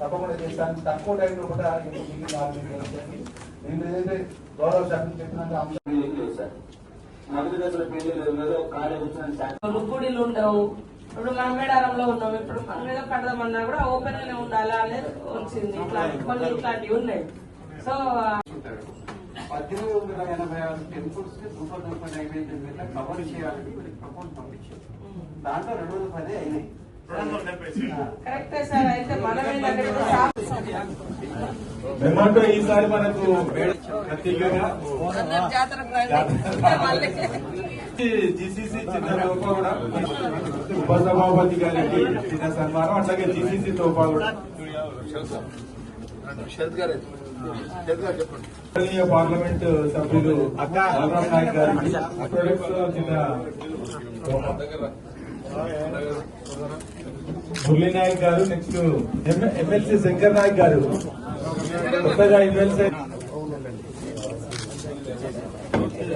తప్పకుండా చేస్తాను. తక్కువ టైంలో కూడా. నేను ఏదైతే గౌరవ శాఖ చెప్పినంత అంశం మొదటి దశలో కార్యం వచ్చిన శాఖ గుడిలు ఉండవు. ఇప్పుడు మనం మేడారంలో ఉన్నాం. ఇప్పుడు మనం ఏదో కడదామన్నా కూడా ఓపెన్ గానే ఉండాలా అనేది వచ్చింది. ఇట్లా కొన్ని ఇట్లాంటివి ఉన్నాయి. సో పద్దెనిమిది వందల ఎనభై ఆరు టెంపుల్స్ని సూపర్ డూపర్ నైవేద్యం మీద కవర్ చేయాలని ప్రపోజ్ పంపించారు దాంట్లో రెండు వందల పది అయినాయి. మెమంటో ఈసారి మనకు జీసీసీ చిన్న తోప కూడా. ఉపసభాపతి గారికి చిన్న సన్మానం అట్లాగే జీసీసీ తోప కూడా. పార్లమెంట్ సభ్యులు బలరాం నాయక్ గారికి చిన్న తోప. మురళీ నాయక్ గారు నెక్స్ట్ ఎమ్మెల్సీ శంకర్ నాయక్ గారు కొత్తగా ఎమ్మెల్సీ బొజ్జు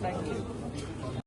Thank you.